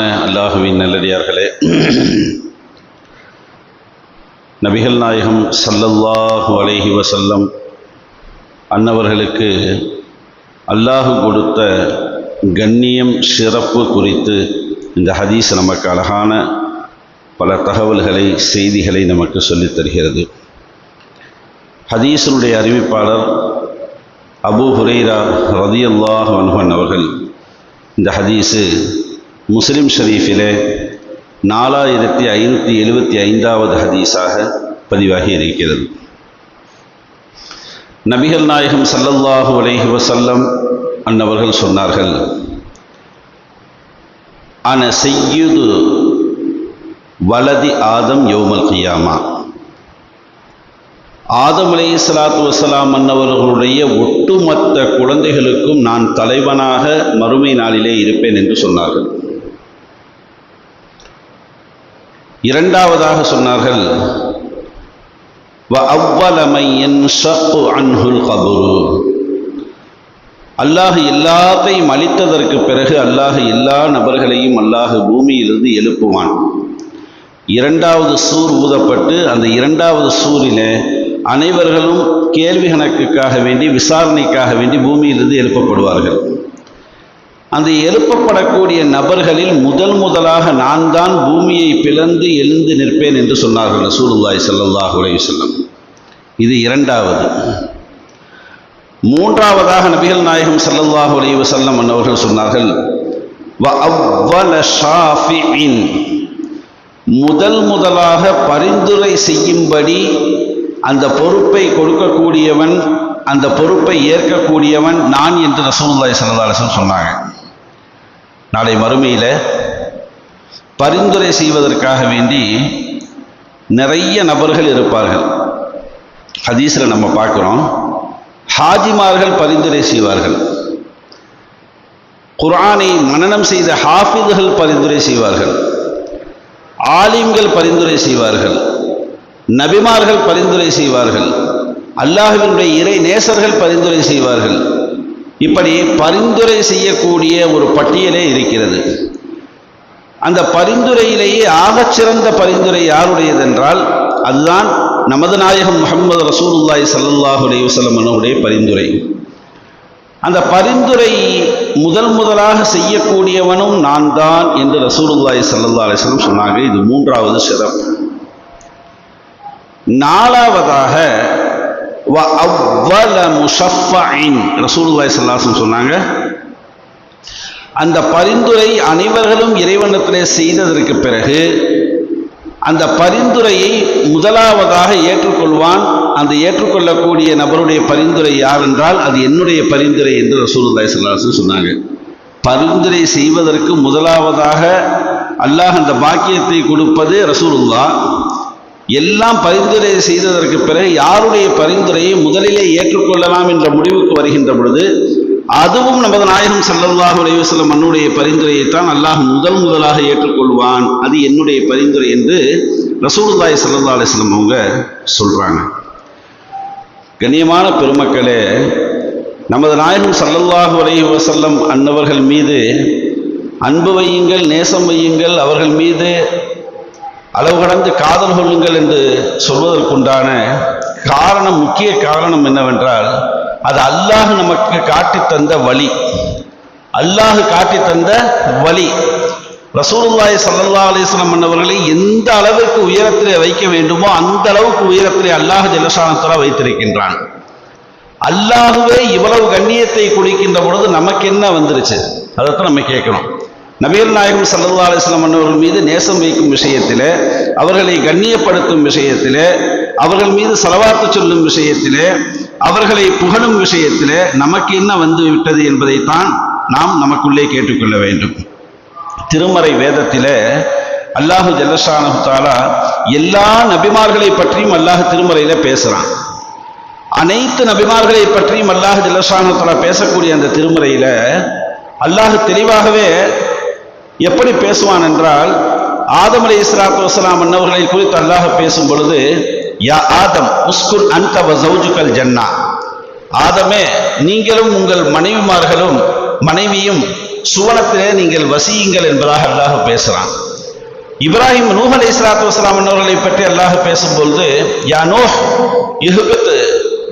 அல்லாஹுவின் நல்லடியார்களே. நபிகள் நாயகம் சல்லல்லாஹு அலைஹி வசல்லம் அன்னவர்களுக்கு அல்லாஹு கொடுத்த கண்ணியம் சிறப்பு குறித்து இந்த ஹதீஸ் நமக்கு அழகான பல தகவல்களை செய்திகளை நமக்கு சொல்லித் தருகிறது. ஹதீஸனுடைய அறிவிப்பாளர் அபூ ஹுரைரா ரதியல்லாஹ் அன்ஹன் அவர்கள் இந்த ஹதீஸு முஸ்லிம் ஷரீஃபிலே நாலாயிரத்தி ஐநூற்றி எழுபத்தி ஐந்தாவது ஹதீஸாக பதிவாகி இருக்கிறது. நபிகள் நாயகம் சல்லல்லாஹு அலைஹி வசல்லம் அன்னவர்கள் சொன்னார்கள் அன செய்யுது வலதி ஆதம் யோமல் கியாமா. ஆதம் அலை சலாத்து வசலாம் அன்னவர்களுடைய ஒட்டுமொத்த குழந்தைகளுக்கும் நான் தலைவனாக மறுமை நாளிலே இருப்பேன் என்று சொன்னார்கள். இரண்டாவதாக சொன்னார்கள். அல்லாஹ் எல்லாத்தையும் அழித்ததற்கு பிறகு அல்லாஹ் எல்லா நபர்களையும் அல்லாஹ் பூமியிலிருந்து எழுப்புவான். இரண்டாவது சூர் ஊதப்பட்டு அந்த இரண்டாவது சூரிலே அனைவர்களும் கேள்வி கணக்குக்காக வேண்டி விசாரணைக்காக வேண்டி பூமியிலிருந்து எழுப்பப்படுவார்கள். அந்த எழுப்பப்படக்கூடிய நபர்களில் முதல் முதலாக நான் தான் பூமியை பிளந்து எழுந்து நிற்பேன் என்று சொன்னார்கள் ரசூலுல்லாய் சல்லாஹ் அலைஹி வஸல்லம். இது இரண்டாவது. மூன்றாவதாக நபிகள் நாயகம் ஸல்லல்லாஹு அலைஹி வஸல்லம் அன்னவர்கள் சொன்னார்கள் வ முதல் முதலாக பரிந்துரை செய்யும்படி அந்த பொறுப்பை கொடுக்கக்கூடியவன் அந்த பொறுப்பை ஏற்கக்கூடியவன் நான் என்று ரசூலுல்லாய் ஸல்லல்லாஹு சொன்னாங்க. நாளை மறுமையில் பரிந்துரை செய்வதற்காக வேண்டி நிறைய நபர்கள் இருப்பார்கள். ஹதீஸில் நம்ம பார்க்குறோம். ஹாஜிமார்கள் பரிந்துரை செய்வார்கள். குரானை மனனம் செய்த ஹாஃபிதுகள் பரிந்துரை செய்வார்கள். ஆலிம்கள் பரிந்துரை செய்வார்கள். நபிமார்கள் பரிந்துரை செய்வார்கள். அல்லாஹுவினுடைய இறை நேசர்கள் பரிந்துரை செய்வார்கள். இப்படி பரிந்துரை செய்யக்கூடிய ஒரு பட்டியலே இருக்கிறது. அந்த பரிந்துரையிலேயே ஆகச்சிறந்த பரிந்துரை யாருடையதென்றால் அதுதான் நமது நாயகம் முகமது ரசூலுல்லாய் சல்லாஹூ அலையுசல்லம் அவனுடைய பரிந்துரை. அந்த பரிந்துரை முதல் முதலாக செய்யக்கூடியவனும் நான் தான் என்று ரசூலுல்லாய் சல்லா அலிஸ்லம் சொன்னாங்க இது மூன்றாவது சிறப்பு. நாலாவதாக வ அவ்வல சொன்னாங்க அந்த பரிந்துரை அனைவர்களும் இறைவனத்திலே செய்ததற்கு பிறகு அந்த பரிந்துரையை முதலாவதாக ஏற்றுக்கொள்வான். அந்த ஏற்றுக்கொள்ளக்கூடிய நபருடைய பரிந்துரை யார் என்றால் அது என்னுடைய பரிந்துரை என்று ரசூலுல்லாய் சல்லாஹம் சொன்னாங்க. பரிந்துரை செய்வதற்கு முதலாவதாக அல்லாஹ் அந்த பாக்கியத்தை கொடுப்பது ரசூலுல்லா எல்லாம் பரிந்துரை செய்ததற்கு பிறகு யாருடைய பரிந்துரையை முதலிலே ஏற்றுக்கொள்ளலாம் என்ற முடிவுக்கு வருகின்ற பொழுது அதுவும் நமது நாயகம் சல்லல்லாஹு அலைவசல்லம் மண்ணுடைய பரிந்துரையைத்தான் அல்லாஹ் முதல் முதலாக ஏற்றுக்கொள்வான். அது என்னுடைய பரிந்துரை என்று ரசூலுல்லாய் சல்லா அலிஸ்லம் அவங்க சொல்கிறாங்க கண்ணியமான பெருமக்களே நமது நாயகம் சல்லல்லாஹு அலைஹி வசல்லம் அன்னவர்கள் மீது அன்பு வையுங்கள் நேசம் வையுங்கள் அவர்கள் மீது அளவு கடந்து காதல் கொள்ளுங்கள் என்று சொல்வதற்குண்டான காரணம் முக்கிய காரணம் என்னவென்றால் அது அல்லாஹ் நமக்கு காட்டி தந்த வழி. அல்லாஹ் காட்டி தந்த வழி. ரசூலுல்லாய் சல்லா அலிஸ்லாம் அன்னவர்களை எந்த அளவுக்கு உயரத்திலே வைக்க வேண்டுமோ அந்த அளவுக்கு உயரத்திலே அல்லாஹ் ஜலசானத்தலா வைத்திருக்கின்றான். அல்லாஹுவே இவ்வளவு கண்ணியத்தை குடிக்கின்ற பொழுது நமக்கு என்ன வந்துருச்சு? அதைத்தான் நம்ம கேட்கணும் நபீர் நாயகம் சல்லா அலிஸ்லாம் அன்னவர்கள் மீது நேசம் வைக்கும் விஷயத்தில் அவர்களை கண்ணியப்படுத்தும் விஷயத்தில் அவர்கள் மீது செலவாத்து சொல்லும் விஷயத்திலே அவர்களை புகழும் விஷயத்தில் நமக்கு என்ன வந்து விட்டது என்பதைத்தான் நாம் நமக்குள்ளே கேட்டுக்கொள்ள வேண்டும். திருமறை வேதத்தில் அல்லாஹு ஜல்லஷானு தாலா எல்லா நபிமார்களை பற்றியும் அல்லாஹ் திருமறையில் பேசுகிறான் அனைத்து நபிமார்களை பற்றியும் அல்லாஹ் ஜல்லஷானு தாலா பேசக்கூடிய அந்த திருமறையில் அல்லாஹ் தெளிவாகவே எப்படி பேசுவான் என்றால் ஆதம் அலி இஸ்லாத்து வசலாம் அன்னவர்களை குறித்து அல்லாஹ் பேசும் பொழுது யா ஆதம் உஸ்குன் அந்த ஜவுஜுக்கல் ஜன்னா. ஆதமே நீங்களும் உங்கள் மனைவிமார்களும் மனைவியும் சுவனத்திலே நீங்கள் வசியுங்கள் என்பதாக அல்லாஹ் பேசுறான். இப்ராஹிம் நூஹ் அலி இஸ்லாத்து வஸ்லாம் அவர்களை பற்றி அல்லாஹ் பேசும்பொழுது யா நூஹ் இஹுபத்து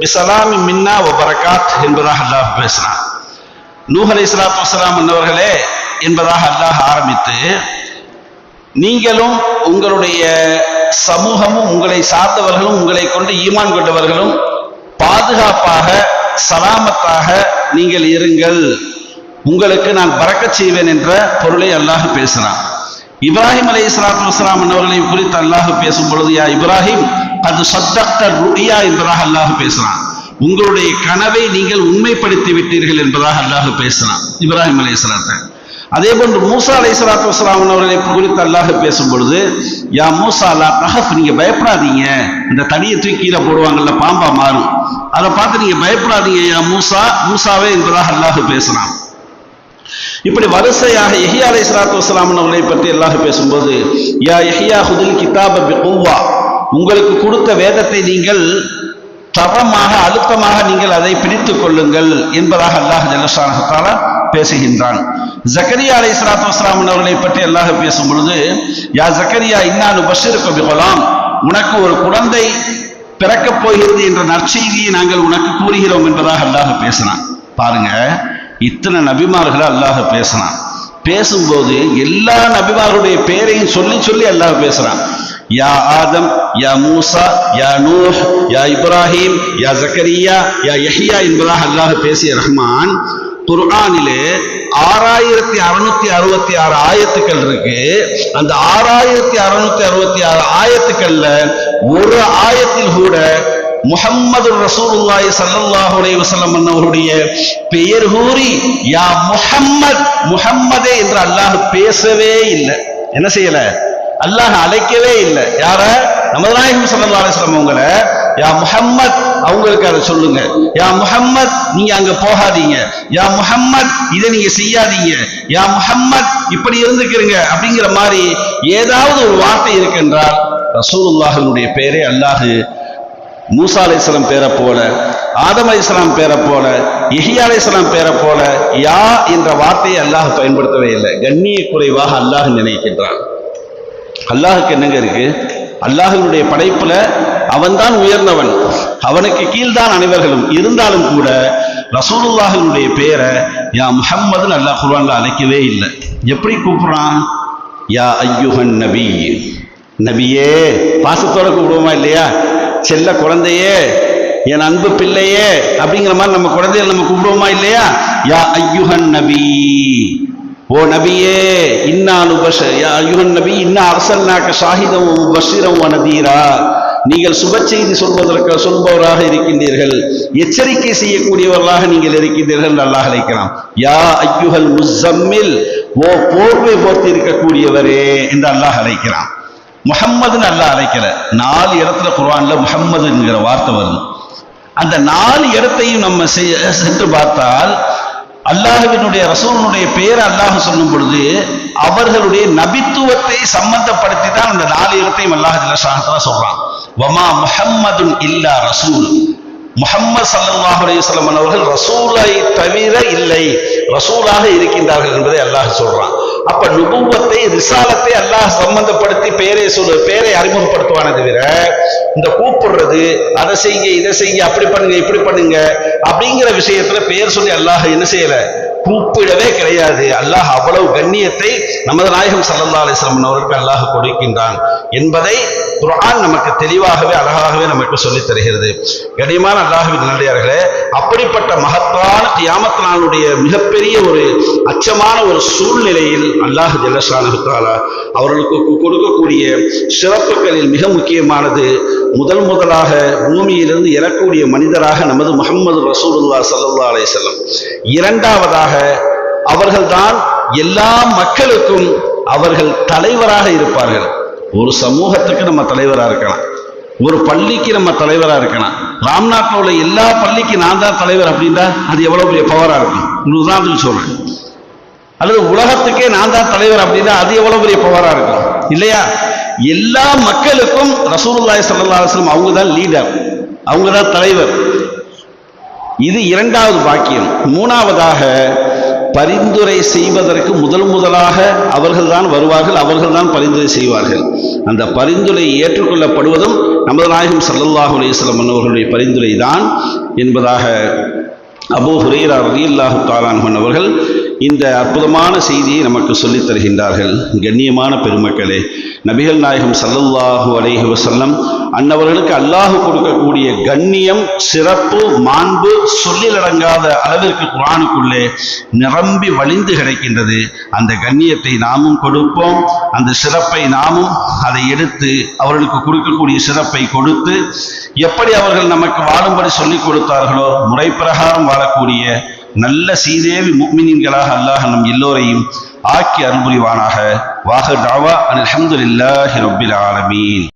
பிசலாமி மின்னா வ பரகாத் என்பதாக அல்லாஹ் பேசுறான். நூஹ் அலி இஸ்லாத்து வஸ்லாம் அன்னவர்களே என்பதாக அல்லாஹ் ஆரம்பித்து நீங்களும் உங்களுடைய சமூகமும் உங்களை சார்ந்தவர்களும் உங்களை கொண்டு ஈமான் கொண்டவர்களும் பாதுகாப்பாக சலாமத்தாக நீங்கள் இருங்கள். உங்களுக்கு நான் பறக்கச் செய்வேன் என்ற பொருளை அல்லாஹ் பேசுகிறான் இப்ராஹிம் அலி இஸ்லாத்து வஸ்லாம் அவர்களை குறித்து அல்லாஹ் பேசும் பொழுது யா இப்ராஹிம் அது சத்தக்த ருயா என்பதாக அல்லாஹ் பேசுகிறான் உங்களுடைய கனவை நீங்கள் உண்மைப்படுத்தி விட்டீர்கள் என்பதாக அல்லாஹ் பேசுகிறான் இப்ராஹிம் அலி இஸ்லாத்தை அதே போன்று மூசா அலை சலாத்து வஸ்லாம் அவர்களை குறித்து அல்லாஹ் பேசும் பொழுது யா மூசா அல்லா தஹப் நீங்க பயப்படாதீங்க. இந்த தடியை தூக்கி கீழே போடுவாங்கல்ல பாம்பா மாறும். அதை பார்த்து நீங்க பயப்படாதீங்க யா மூசா. மூசாவே என்பதாக அல்லாஹ் பேசுறான். இப்படி வரிசையாக எஹியா அலை சலாத்து வஸ்லாம் அவர்களை பற்றி அல்லாஹ் பேசும்போது யா எஹியா ஹுதில் கிதாப பிகுவா உங்களுக்கு கொடுத்த வேதத்தை நீங்கள் தரமாக அழுத்தமாக நீங்கள் அதை பிடித்துக் கொள்ளுங்கள் என்பதாக அல்லாஹ் ஜலசானத்தால பேசுகின்றான். ஜக்கரியா அலை சலாத்து வஸ்லாமன் அவர்களை பற்றி அல்லாஹ் பேசும் பொழுது யா ஜக்கரியா இன்னானு பஷிருக்கு பிகலாம் உனக்கு ஒரு குழந்தை பிறக்கப் போகிறது என்ற நற்செய்தியை நாங்கள் உனக்கு கூறுகிறோம் என்பதாக அல்லாஹ் பேசினான் பாருங்க இத்தனை நபிமார்களை அல்லாஹ் பேசினான் பேசும்போது எல்லா நபிமார்களுடைய பேரையும் சொல்லி சொல்லி அல்லாஹ் பேசுறான். யா ஆதம் யா மூசா யா நூஹ் யா இப்ராஹிம் யா ஜக்கரியா யா யஹியா என்பதாக அல்லாஹ் பேசிய ரஹ்மான் குர்ஆனிலே ஆறாயிரத்தி அறுநூத்தி அறுபத்தி ஆறு ஆயத்துக்கள் இருக்கு. அந்த ஆறாயிரத்தி அறுநூத்தி அறுபத்தி ஆறு ஆயத்துக்கள்ல ஒரு ஆயத்தில் கூட முகம்மது ரசூலுல்லாய் ஸல்லல்லாஹு அலைஹி அவருடைய பெயர் கூறி யா முஹம்மத் முஹம்மதே என்று அல்லாஹ் பேசவே இல்லை. என்ன செய்யல? அல்லாஹ் அழைக்கவே இல்லை. யார? நமது நாயகம் ஸல்லல்லாஹு அலைஹி வஸல்லம் யா முஹம்மத் அவங்களுக்கு அதை சொல்லுங்க. யா முஹம்மத் நீங்க அங்க போகாதீங்க. யா முஹம்மத் இதை நீங்க செய்யாதீங்க. யா முஹம்மத் இப்படி இருந்துக்கிறீங்க அப்படிங்கிற மாதிரி ஏதாவது ஒரு வார்த்தை இருக்கின்றால் ரசூலுல்லாஹினுடைய பேரே அல்லாஹு மூசா அலைஹிஸ்ஸலாம் பேரை போல ஆதம் அலிஸ்லாம் பேரை போல இஹியா அலிஸ்லாம் பேரை போல யா என்ற வார்த்தையை அல்லாஹ் பயன்படுத்தவே இல்லை. கண்ணிய குறைவாக அல்லாஹ் நினைக்கின்றான். அல்லாஹுக்கு என்னங்க இருக்கு? அல்லாஹினுடைய படைப்புல அவன்தான் உயர்ந்தவன். அவனுக்கு கீழ்தான் அனைவர்களும் இருந்தாலும் கூட ரசூலுல்லாஹினுடைய பேரை யா முஹம்மதுன்னு அல்லாஹ் குர்வான்ல அழைக்கவே இல்லை. எப்படி கூப்பிடுறான்? யா ஐயுஹன் நபி. நபியே பாசத்தோட கூப்பிடுவோமா இல்லையா? செல்ல குழந்தையே என் அன்பு பிள்ளையே அப்படிங்கிற மாதிரி நம்ம குழந்தைய நம்ம கூப்பிடுவோமா இல்லையா? யா ஐயுஹன் நபி. ஓ நபியே இன்னானு அனுபஷ யா ஐயுஹன் நபி இன்னா அரசல்னாக்க ஷாஹிதம் பஷீரம் நதீரா. நீங்கள் சுப செய்தி சொல்வதற்கு சொல்பவராக இருக்கின்றீர்கள். எச்சரிக்கை செய்யக்கூடியவர்களாக நீங்கள் இருக்கின்றீர்கள் அல்லாஹ் அழைக்கலாம் யா ஐயுஹல் முசம்மில் ஓ போர்வை போர்த்தி இருக்கக்கூடியவரே என்று அல்லாஹ் அழைக்கிறான். முஹம்மதுன்னு அல்லாஹ் அழைக்கல. நாலு இடத்துல குர்ஆன்ல முஹம்மதுங்கிற வார்த்தை வரும். அந்த நாலு இடத்தையும் நம்ம சென்று பார்த்தால் அல்லாஹ்வினுடைய ரசூலுடைய பெயர் அல்லாஹ் சொல்லும் பொழுது அவர்களுடைய நபித்துவத்தை சம்பந்தப்படுத்தி தான் அந்த நாலு இடத்தையும் அல்லாஹ் ஜல்லஷானத்தா சொல்றான். வமா முஹம்மதுன் இல்லா ரசூல். முஹம்மது சல்லாஹ் அலைஹி அவர்கள் ரசூலை தவிர இல்லை. ரசூலாக இருக்கின்றார்கள் என்பதை அல்லாஹ் சொல்றான். அப்ப நுபுவத்தை ரிசாலத்தை அல்லாஹ் சம்பந்தப்படுத்தி பெயரை சொல்லு பெயரை அறிமுகப்படுத்துவானே தவிர இந்த கூப்பிடுறது அதை செய்ய இதை செய்ய அப்படி பண்ணுங்க இப்படி பண்ணுங்க அப்படிங்கிற விஷயத்துல பெயர் சொல்லி அல்லாஹ் என்ன செய்யல? கூப்பிடவே கிடையாது. அல்லாஹ் அவ்வளவு கண்ணியத்தை நமது நாயகம் சல்லல்லா அலைஹி அவர்களுக்கு அவருக்கு அல்லாஹ் கொடுக்கின்றான் என்பதை குரான் நமக்கு தெளிவாகவே அழகாகவே நமக்கு சொல்லித் தருகிறது. கண்ணியமான அல்லாஹ்வின் நல்லடியார்களே அப்படிப்பட்ட மகத்தான கியாமத் நாளுடைய மிகப்பெரிய ஒரு அச்சமான ஒரு சூழ்நிலையில் அல்லாஹ் ஜல்லஷானஹு அவர்களுக்கு கொடுக்கக்கூடிய சிறப்புகளில் மிக முக்கியமானது முதல் முதலாக பூமியிலிருந்து இறக்கக்கூடிய மனிதராக நமது முஹம்மது ரசூலுல்லா சல்லா அலைஹி செல்லம் இரண்டாவதாக அவர்கள்தான் எல்லா மக்களுக்கும் அவர்கள் தலைவராக இருப்பார்கள். ஒரு சமூகத்துக்கு நம்ம தலைவராக இருக்கலாம். ஒரு பள்ளிக்கு நம்ம தலைவராக இருக்கலாம். ராம்நாட்டில் உள்ள எல்லா பள்ளிக்கு நான் தான் தலைவர் அப்படின்னா அது எவ்வளவு பெரிய பவராக இருக்கும்? ஒரு உதாரணத்துக்கு சொல்றேன். அல்லது உலகத்துக்கே நான் தான் தலைவர் அப்படின்னா அது எவ்வளவு பெரிய பவரா இருக்கும்? இல்லையா? எல்லா மக்களுக்கும் ரசூலுல்லாய் ஸல்லல்லாஹு அலைஹி அவங்க தான் லீடர் அவங்க தான் தலைவர். இது இரண்டாவது பாக்கியம். மூணாவதாக பரிந்துரை செய்வதற்கு முதல் முதலாக அவர்கள்தான் வருவார்கள் அவர்கள்தான் பரிந்துரை செய்வார்கள். அந்த பரிந்துரை ஏற்றுக்கொள்ளப்படுவதும் நமது நாயகம் சல்லல்லாஹு அலைஹி அவர்களுடைய பரிந்துரை தான் என்பதாக அபூ ஹுரைரா ரலியல்லாஹு தாலான் அவர்கள் இந்த அற்புதமான செய்தியை நமக்கு சொல்லித் தருகின்றார்கள் கண்ணியமான பெருமக்களே. நபிகள் நாயகம் சல்லல்லாஹு அலைஹி வசல்லம் அன்னவர்களுக்கு அல்லாஹு கொடுக்கக்கூடிய கண்ணியம் சிறப்பு மாண்பு சொல்லிலடங்காத அளவிற்கு குரானுக்குள்ளே நிரம்பி வழிந்து கிடைக்கின்றது. அந்த கண்ணியத்தை நாமும் கொடுப்போம். அந்த சிறப்பை நாமும் அதை எடுத்து அவர்களுக்கு கொடுக்கக்கூடிய சிறப்பை கொடுத்து எப்படி அவர்கள் நமக்கு வாழும்படி சொல்லிக் கொடுத்தார்களோ முறை பிரகாரம் வாழக்கூடிய நல்ல சீதேவி முக்மினின்களாக அல்லாஹ் நம் எல்லோரையும் ஆக்கி அருள்புரிவானாக. வாஹ டாவா அலமதுல்லாஹி ரபில் ஆலமீன்.